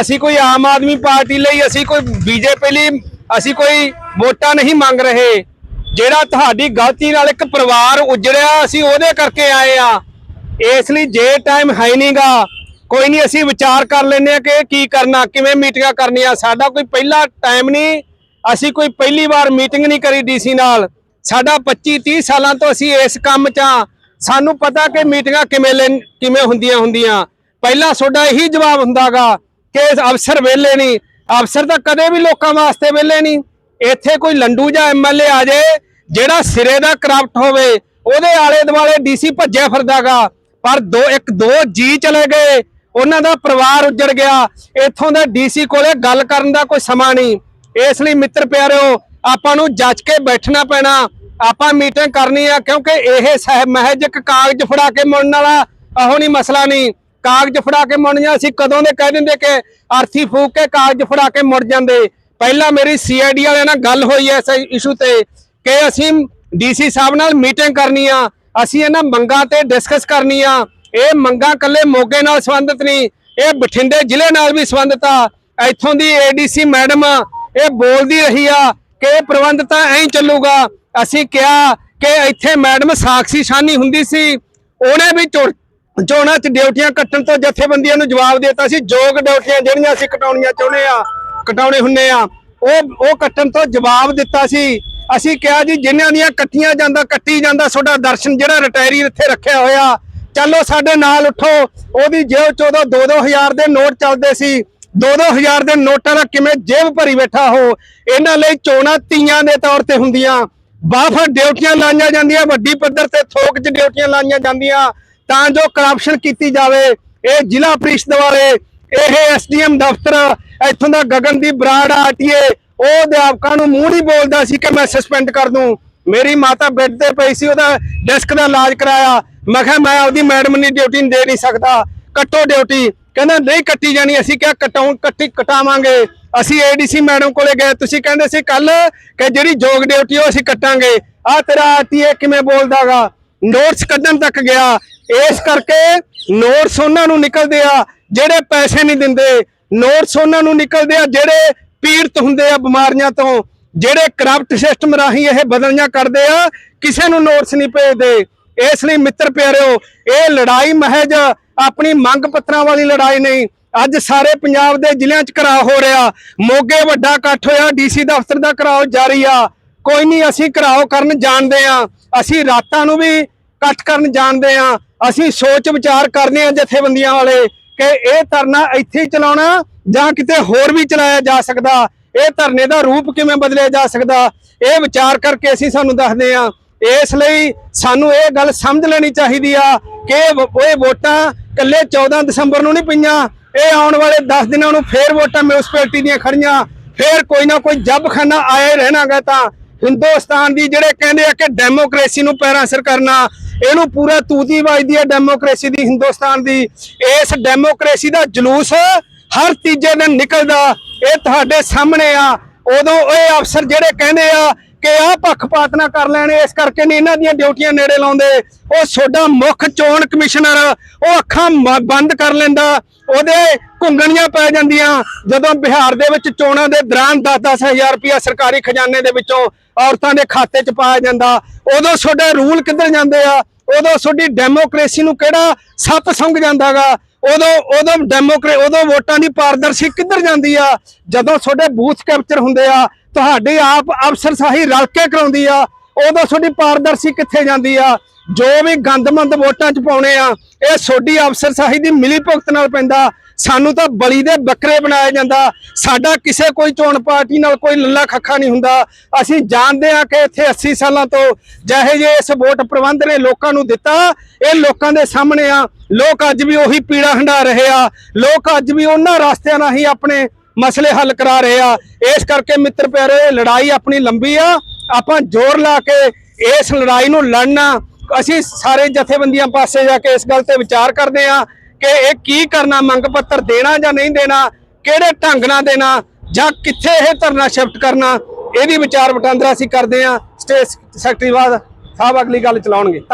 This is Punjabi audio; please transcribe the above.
ਅਸੀਂ ਕੋਈ ਆਮ ਆਦਮੀ ਪਾਰਟੀ ਲਈ, ਅਸੀਂ ਕੋਈ ਬੀਜੇਪੀ ਲਈ, ਅਸੀਂ ਕੋਈ ਵੋਟਾਂ ਨਹੀਂ ਮੰਗ ਰਹੇ। ਜਿਹੜਾ ਤੁਹਾਡੀ ਗਲਤੀ ਨਾਲ ਇੱਕ ਪਰਿਵਾਰ ਉਜੜਿਆ, ਅਸੀਂ ਉਹਦੇ ਕਰਕੇ ਆਏ ਆ। ਇਸ ਲਈ ਜੇ ਟਾਈਮ ਹੈ ਨਹੀਂਗਾ ਕੋਈ ਨਹੀਂ, ਅਸੀਂ ਵਿਚਾਰ ਕਰ ਲੈਨੇ ਆ ਕਿ ਕੀ ਕਰਨਾ, ਕਿਵੇਂ ਮੀਟਿੰਗਾਂ ਕਰਨੀਆਂ। ਸਾਡਾ ਕੋਈ ਪਹਿਲਾ ਟਾਈਮ ਨਹੀਂ, ਅਸੀਂ ਕੋਈ ਪਹਿਲੀ ਵਾਰ ਮੀਟਿੰਗ ਨਹੀਂ ਕਰੀ ਡੀਸੀ ਨਾਲ। ਸਾਡਾ 25 30 ਸਾਲਾਂ ਤੋਂ ਅਸੀਂ ਇਸ ਕੰਮ 'ਚ ਆ ਸਾਨੂੰ ਪਤਾ ਕਿ ਮੀਟਿੰਗਾਂ ਕਿਵੇਂ ਲੈਣ- ਕਿਵੇਂ ਹੁੰਦੀਆਂ ਹੁੰਦੀਆਂ। ਪਹਿਲਾਂ ਤੁਹਾਡਾ ਇਹੀ ਜਵਾਬ ਹੁੰਦਾਗਾ ਕਿ ਅਫਸਰ ਵੇਲੇ ਨਹੀਂ, ਅਫਸਰ ਤਾਂ ਕਦੇ ਵੀ ਲੋਕਾਂ ਵਾਸਤੇ ਵਿਹਲੇ ਨਹੀਂ। ਇੱਥੇ ਕੋਈ ਲੰਡੂ ਜਾਂ ਐਮਐਲਏ ਆ ਜਾਏ, ਜਿਹੜਾ ਸਿਰੇ ਦਾ ਕਰਪਟ ਹੋਵੇ, ਉਹਦੇ ਆਲੇ ਦੁਆਲੇ ਡੀਸੀ ਭੱਜਿਆ ਫਿਰਦਾਗਾ। ਪਰ ਦੋ, ਇੱਕ ਦੋ ਜੀ ਚਲੇ ਗਏ, ਉਹਨਾਂ ਦਾ ਪਰਿਵਾਰ ਉੱਜੜ ਗਿਆ। ਇੱਥੋਂ ਦੇ ਡੀਸੀ ਕੋਲੇ ਗੱਲ ਕਰਨ ਦਾ ਕੋਈ ਸਮਾਂ ਨਹੀਂ। ਇਸ ਲਈ ਮਿੱਤਰ ਪਿਆਰਿਓ ਆਪਾਂ ਨੂੰ ਜੱਜ ਕੇ ਬੈਠਣਾ ਪੈਣਾ। ਆਪਾਂ ਮੀਟਿੰਗ ਕਰਨੀ ਆ, ਕਿਉਂਕਿ ਇਹ ਸਹਿ ਮਹਿਜ ਇੱਕ ਕਾਗਜ਼ ਫੜਾ ਕੇ ਮੁੜਨ ਵਾਲਾ ਉਹ ਨਹੀਂ ਮਸਲਾ ਨਹੀਂ। ਕਾਗਜ਼ ਫੜਾ ਕੇ ਮੁੜਨੀਆਂ ਅਸੀਂ ਕਦੋਂ ਦੇ ਕਹਿ ਦਿੰਦੇ ਕਿ ਅਰਥੀ ਫੂਕ ਕੇ ਕਾਗਜ਼ ਫੜਾ ਕੇ ਮੁੜ ਜਾਂਦੇ। ਪਹਿਲਾਂ ਮੇਰੀ ਸੀਆਈਡੀ ਵਾਲਿਆਂ ਨਾਲ ਗੱਲ ਹੋਈ ਐ ਇਸ ਇਸ਼ੂ ਤੇ ਕਿ ਅਸੀਂ ਡੀਸੀ ਸਾਹਿਬ ਨਾਲ ਮੀਟਿੰਗ ਕਰਨੀ ਆ ਅਸੀਂ ਇਹਨਾਂ ਮੰਗਾਂ ਤੇ ਡਿਸਕਸ ਕਰਨੀ ਆ ਇਹ ਮੰਗਾਂ ਕੱਲੇ ਮੋਗੇ ਨਾਲ ਸੰਬੰਧਿਤ ਨਹੀਂ, ਇਹ ਬਠਿੰਡੇ ਜ਼ਿਲ੍ਹੇ ਨਾਲ ਵੀ ਸੰਬੰਧਿਤ ਆ। ਇੱਥੋਂ ਦੀ ਏਡੀਸੀ ਮੈਡਮ ਇਹ ਬੋਲਦੀ ਰਹੀ ਆ ਕਿ ਇਹ ਪ੍ਰਬੰਧ ਤਾਂ ਐਂ ਚੱਲੂਗਾ। ਅਸੀਂ ਕਿਹਾ ਕਿ ਇੱਥੇ ਮੈਡਮ ਸਾਖੀ ਸ਼ਾਨੀ ਹੁੰਦੀ ਸੀ, ਉਹਨੇ ਵੀ ਚੋ- ਚੋਣਾਂ 'ਚ ਡਿਊਟੀਆਂ ਕੱਟਣ ਤੋਂ ਜਥੇਬੰਦੀਆਂ ਨੂੰ ਜਵਾਬ ਦਿੱਤਾ ਸੀ। ਜੋਗ ਡਿਊਟੀਆਂ ਜਿਹੜੀਆਂ ਅਸੀਂ ਕਟਾਉਣੀਆਂ ਚਾਹੁੰਦੇ ਆ ਕਟਾਉਣੇ ਹੁੰਨੇ ਆ ਉਹ ਉਹ ਕੱਟਣ ਤੋਂ ਜਵਾਬ ਦਿੱਤਾ ਸੀ। ਅਸੀਂ ਕਿਹਾ ਜੀ, ਜਿਨ੍ਹਾਂ ਦੀਆਂ ਕੱਟੀਆਂ ਜਾਂਦਾ, ਕੱਟੀ ਜਾਂਦਾ, ਤੁਹਾਡਾ ਦਰਸ਼ਨ ਜਿਹੜਾ ਰਿਟਾਇਰੀ ਇੱਥੇ ਰੱਖਿਆ ਹੋਇਆ, ਚਲੋ ਸਾਡੇ ਨਾਲ ਉੱਠੋ। ਉਹਦੀ ਜੇਬ ਚੋਂ ਉਦੋਂ 2-2000 ਦੇ ਨੋਟ ਚੱਲਦੇ ਸੀ। 2-2000 ਦੇ ਨੋਟਾਂ ਦਾ ਕਿਵੇਂ ਜੇਬ ਭਰੀ ਬੈਠਾ ਹੋ ਇਹਨਾਂ ਲਈ ਚੋਣਾਂ ਤੀਆਂ ਦੇ ਤੌਰ ਤੇ ਹੁੰਦੀਆਂ। ਬਾਫਰ ਡਿਊਟੀਆਂ ਲਾਈਆਂ ਜਾਂਦੀਆਂ, ਵੱਡੀ ਪੱਧਰ ਤੇ ਥੋਕ 'ਚ ਡਿਊਟੀਆਂ ਲਾਈਆਂ ਜਾਂਦੀਆਂ। ਤਾਂ ਜੋ ਕਰਪਸ਼ਨ ਕੀਤੀ ਜਾਵੇ, ਇਹ ਜ਼ਿਲ੍ਹਾ ਪ੍ਰੀਸ਼ਦ ਵਾਲੇ, ਇਹ ਐਸਡੀਐਮ ਦਫ਼ਤਰ, ਇੱਥੋਂ ਦਾ ਗਗਨਦੀਪ ਬਰਾੜ, ਆਰਟੀਏ, ਉਹ ਅਧਿਆਪਕਾਂ ਨੂੰ ਮੂੰਹ ਨਹੀਂ ਬੋਲਦਾ ਸੀ ਕਿ ਮੈਂ ਸਸਪੈਂਡ ਕਰ ਦੂੰ। ਮੇਰੀ ਮਾਤਾ ਬੈੱਡ ਤੇ ਪਈ ਸੀ, ਉਹਦਾ ਡੈਸਕ ਦਾ ਇਲਾਜ ਕਰਾਇਆ। ਮੈਂ ਕਿਹਾ, ਮੈਂ ਆਪਦੀ ਮੈਡਮ ਦੀ ਡਿਊਟੀ ਦੇ ਨਹੀਂ ਸਕਦਾ। ਕੱਟੋ ਡਿਊਟੀ ਕਹਿੰਦਾ, ਨਹੀਂ ਕੱਟੀ ਜਾਣੀ, ਅਸੀਂ ਕਿਹਾ, ਕਟਾਉਂ, ਕੱਟੀ, ਕਟਾਵਾਂਗੇ। ਅਸੀਂ ਏਡੀਸੀ ਮੈਡਮ ਕੋਲੇ ਗਏ, ਤੁਸੀਂ ਕਹਿੰਦੇ ਸੀ ਕੱਲ ਕਿ ਜਿਹੜੀ ਜੋਗ ਡਿਊਟੀ ਉਹ ਅਸੀਂ ਕੱਟਾਂਗੇ। ਆ ਤੇਰਾ ਆਰਟੀਏ ਕਿਵੇਂ ਬੋਲਦਾਗਾ? ਨੋਟਸ ਕੱਢਣ ਤੱਕ ਗਿਆ। ਇਸ ਕਰਕੇ ਨੋਟਸ ਉਹਨਾਂ ਨੂੰ ਨਿਕਲਦੇ ਆ, ਜਿਹੜੇ ਪੈਸੇ ਨਹੀਂ ਦਿੰਦੇ। ਨੋਟਸ ਉਹਨਾਂ ਨੂੰ ਨਿਕਲਦੇ ਆ, ਜਿਹੜੇ ਪੀੜਤ ਹੁੰਦੇ ਆ ਬਿਮਾਰੀਆਂ ਤੋਂ, ਜਿਹੜੇ ਕਰਪਟ ਸਿਸਟਮ ਰਾਹੀਂ ਇਹ ਬਦਲੀਆਂ ਕਰਦੇ ਆ, ਕਿਸੇ ਨੂੰ ਨੋਟਸ ਨਹੀਂ ਭੇਜਦੇ। ਇਸ ਲਈ ਮਿੱਤਰ ਪਿਆਰਿਓ, ਇਹ ਲੜਾਈ ਮਹਿਜ ਆਪਣੀ ਮੰਗ ਪੱਤਰਾਂ ਵਾਲੀ ਲੜਾਈ ਨਹੀਂ। ਅੱਜ ਸਾਰੇ ਪੰਜਾਬ ਦੇ ਜ਼ਿਲ੍ਹਿਆਂ 'ਚ ਘਰਾਓ ਹੋ ਰਿਹਾ। ਮੋਗੇ ਵੱਡਾ ਇਕੱਠ ਹੋਇਆ, ਡੀਸੀ ਦਫ਼ਤਰ ਦਾ ਘਰਾਓ ਜਾਰੀ ਆ। ਕੋਈ ਨਹੀਂ, ਅਸੀਂ ਘਰਾਓ ਕਰਨ ਜਾਣਦੇ ਆ। ਅਸੀਂ ਰਾਤਾਂ ਨੂੰ ਵੀ ਇਕੱਠ ਕਰਨ ਜਾਣਦੇ ਆ ਅਸੀਂ ਸੋਚ ਵਿਚਾਰ ਕਰਦੇ ਆ ਜਥੇਬੰਦੀਆਂ ਵਾਲੇ ਕਿ ਇਹ ਧਰਨਾ ਇੱਥੇ ਹੀ ਚਲਾਉਣਾ ਜਾਂ ਕਿਤੇ ਹੋਰ ਵੀ ਚਲਾਇਆ ਜਾ ਸਕਦਾ। ਇਹ ਧਰਨੇ ਦਾ ਰੂਪ ਕਿਵੇਂ ਬਦਲਿਆ ਜਾ ਸਕਦਾ? ਇਹ ਵਿਚਾਰ ਕਰਕੇ ਅਸੀਂ ਸਾਨੂੰ ਦੱਸਦੇ ਆ ਇਸ ਲਈ ਸਾਨੂੰ ਇਹ ਗੱਲ ਸਮਝ ਲੈਣੀ ਚਾਹੀਦੀ ਆ ਕਿ ਇਹ ਵੋਟਾਂ ਕੱਲੇ 14 ਦਸੰਬਰ ਨੂੰ ਨਹੀਂ ਪਈਆਂ। ਇਹ ਆਉਣ ਵਾਲੇ 10 ਦਿਨਾਂ ਨੂੰ ਫੇਰ ਵੋਟਾਂ ਮਿਊਨਿਸਪੈਲਿਟੀ ਦੀਆਂ ਖੜੀਆਂ ਫੇਰ ਕੋਈ ਨਾ ਕੋਈ ਜੱਬਖਾਨਾ ਆਏ ਰਹਿਣਾਗਾ ਤਾਂ। ਹਿੰਦੁਸਤਾਨ ਦੀ ਜਿਹੜੇ ਕਹਿੰਦੇ ਆ ਕਿ ਡੈਮੋਕ੍ਰੇਸੀ ਨੂੰ ਪੈਰਾਂ ਸਿਰ ਕਰਨਾ ਇਹਨੂੰ ਪੂਰਾ ਤੂਤੀ ਵੱਜਦੀ ਹੈ ਡੈਮੋਕ੍ਰੇਸੀ ਦੀ ਹਿੰਦੁਸਤਾਨ ਦੀ। ਇਸ ਡੈਮੋਕ੍ਰੇਸੀ ਦਾ ਜਲੂਸ ਹਰ ਤੀਜੇ ਦਿਨ ਨਿਕਲਦਾ। ਇਹ ਤੁਹਾਡੇ ਸਾਹਮਣੇ ਆ। ਉਦੋਂ ਇਹ ਅਫਸਰ ਜਿਹੜੇ ਕਹਿੰਦੇ ਆ ਕਿ ਆਹ ਪੱਖਪਾਤ ਨਾ ਕਰ ਲੈਣ, ਇਸ ਕਰਕੇ ਨਹੀਂ ਇਹਨਾਂ ਦੀਆਂ ਡਿਊਟੀਆਂ ਨੇੜੇ ਲਾਉਂਦੇ। ਉਹ ਤੁਹਾਡਾ ਮੁੱਖ ਚੋਣ ਕਮਿਸ਼ਨਰ, ਉਹ ਅੱਖਾਂ ਬੰਦ ਕਰ ਲੈਂਦਾ। ਉਹਦੇ ਘੁੰਗਣੀਆਂ ਪੈ ਜਾਂਦੀਆਂ। ਜਦੋਂ ਬਿਹਾਰ ਦੇ ਵਿੱਚ ਚੋਣਾਂ ਦੇ ਦੌਰਾਨ 10-10 ਹਜ਼ਾਰ ਰੁਪਇਆ ਸਰਕਾਰੀ ਖਜ਼ਾਨੇ ਦੇ ਵਿੱਚੋਂ ਔਰਤਾਂ ਦੇ ਖਾਤੇ 'ਚ ਪਾਇਆ ਜਾਂਦਾ। ਉਦੋਂ ਤੁਹਾਡੇ ਰੂਲ ਕਿੱਧਰ ਜਾਂਦੇ ਆ? ਉਦੋਂ ਤੁਹਾਡੀ ਡੈਮੋਕ੍ਰੇਸੀ ਨੂੰ ਕਿਹੜਾ ਸੱਪ ਸੁੰਘ ਜਾਂਦਾਗਾ? ਉਦੋਂ ਉਦੋਂ ਡੈਮੋਕਰੇ ਉਦੋਂ ਵੋਟਾਂ ਦੀ ਪਾਰਦਰਸ਼ੀ ਕਿੱਧਰ ਜਾਂਦੀ ਆ? ਜਦੋਂ ਤੁਹਾਡੇ ਬੂਥ ਕੈਪਚਰ ਹੁੰਦੇ ਆ, ਤੁਹਾਡੇ ਆਪ ਅਫਸਰਸ਼ਾਹੀ ਰਲ ਕੇ ਕਰਾਉਂਦੀ ਆ ਉਦੋਂ ਤੁਹਾਡੀ ਪਾਰਦਰਸ਼ੀ ਕਿੱਥੇ ਜਾਂਦੀ ਆ? ਜੋ ਵੀ ਗੰਦਮੰਦ ਵੋਟਾਂ ਚ ਪਾਉਣੇ ਆ, ਇਹ ਤੁਹਾਡੀ ਅਫਸਰਸ਼ਾਹੀ ਦੀ ਮਿਲੀ ਭੁਗਤ ਨਾਲ ਪੈਂਦਾ। ਸਾਨੂੰ ਤਾਂ ਬਲੀ ਦੇ ਬੱਕਰੇ ਬਣਾਇਆ ਜਾਂਦਾ। ਸਾਡਾ ਕਿਸੇ ਕੋਈ ਚੋਣ ਪਾਰਟੀ ਨਾਲ ਕੋਈ ਲੱਲਾ ਖੱਖਾ ਨਹੀਂ ਹੁੰਦਾ। ਅਸੀਂ ਜਾਣਦੇ ਆ ਕਿ ਇੱਥੇ 80 ਸਾਲਾਂ ਤੋਂ ਜਿਹੇ ਜੇ ਇਸ ਵੋਟ ਪ੍ਰਬੰਧ ਨੇ ਲੋਕਾਂ ਨੂੰ ਦਿੱਤਾ, ਇਹ ਲੋਕਾਂ ਦੇ ਸਾਹਮਣੇ ਆ। ਲੋਕ ਅੱਜ ਵੀ ਉਹੀ ਪੀੜਾ ਹੰਡਾ ਰਹੇ ਆ। ਲੋਕ ਅੱਜ ਵੀ ਉਹਨਾਂ ਰਸਤਿਆਂ ਨਾਲ ਹੀ ਆਪਣੇ ਮਸਲੇ ਹੱਲ ਕਰਾ ਰਹੇ ਆ। ਇਸ ਕਰਕੇ ਮਿੱਤਰ ਪਿਆਰੇ ਲੜਾਈ ਆਪਣੀ ਲੰਬੀ ਆ। ਆਪਾਂ ਜ਼ੋਰ ਲਾ ਕੇ ਇਸ ਲੜਾਈ ਨੂੰ ਲੜਨਾ, ਅਸੀਂ ਸਾਰੇ ਜਥੇਬੰਦੀਆਂ ਪਾਸੇ ਜਾ ਕੇ ਇਸ ਗੱਲ ਤੇ ਵਿਚਾਰ ਕਰਦੇ ਆ ਕਿ ਇਹ ਕੀ ਕਰਨਾ, ਮੰਗ ਪੱਤਰ ਦੇਣਾ ਜਾਂ ਨਹੀਂ ਦੇਣਾ, ਕਿਹੜੇ ਢੰਗ ਨਾਲ ਦੇਣਾ ਜਾਂ ਕਿੱਥੇ ਇਹ ਧਰਨਾ ਸ਼ਿਫਟ ਕਰਨਾ ਇਹਦੀ ਵਿਚਾਰ ਵਟਾਂਦਰਾ ਅਸੀਂ ਕਰਦੇ ਆ ਸਟੇਟ ਸੈਕਟਰੀ ਬਾਅਦ ਸਾਹਿਬ, ਅਗਲੀ ਗੱਲ ਚਲਾਉਣਗੇ।